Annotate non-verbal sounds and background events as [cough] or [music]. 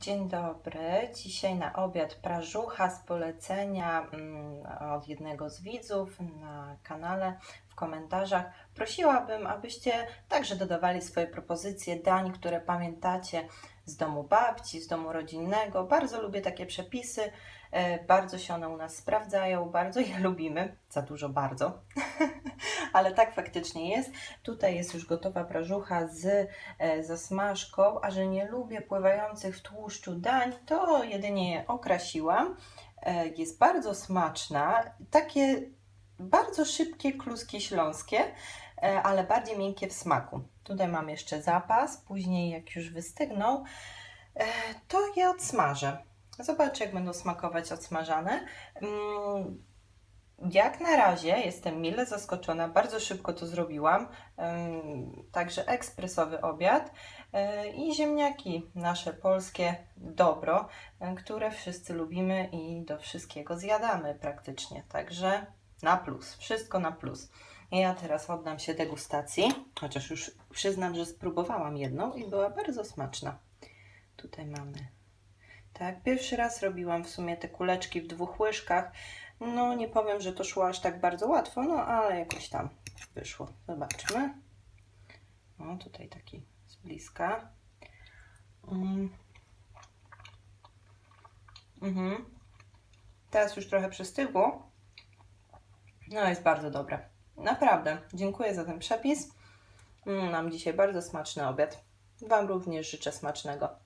Dzień dobry. Dzisiaj na obiad prażucha z polecenia mm, od jednego z widzów na kanale w komentarzach. Prosiłabym, abyście także dodawali swoje propozycje dań, które pamiętacie z domu babci, z domu rodzinnego. Bardzo lubię takie przepisy, e, bardzo się one u nas sprawdzają, bardzo je [laughs] lubimy. Za dużo bardzo, [laughs] ale tak faktycznie jest. Tutaj jest już gotowa prażucha z e, zasmażką, a że nie lubię pływających w tłuszczu dań, to jedynie je okrasiłam. E, Jest bardzo smaczna, takie bardzo szybkie kluski śląskie, e, ale bardziej miękkie w smaku. Tutaj mam jeszcze zapas, później jak już wystygną, to je odsmażę. Zobaczę, jak będą smakować odsmażane. Jak na razie jestem mile zaskoczona, bardzo szybko to zrobiłam. Także ekspresowy obiad yy, i ziemniaki nasze polskie dobro, yy, które wszyscy lubimy i do wszystkiego zjadamy praktycznie. Także na plus, wszystko na plus. Ja teraz oddam się degustacji, chociaż już przyznam, że spróbowałam jedną i była bardzo smaczna. Tutaj mamy. Tak, pierwszy raz robiłam w sumie te kuleczki w dwóch łyżkach. No, nie powiem, że to szło aż tak bardzo łatwo, no ale jakoś tam wyszło. Zobaczmy. O, tutaj taki z bliska. Mm. Mhm. Teraz już trochę przystygło. No, jest bardzo dobre. Naprawdę, dziękuję za ten przepis. Mm, Mam dzisiaj bardzo smaczny obiad. Wam również życzę smacznego.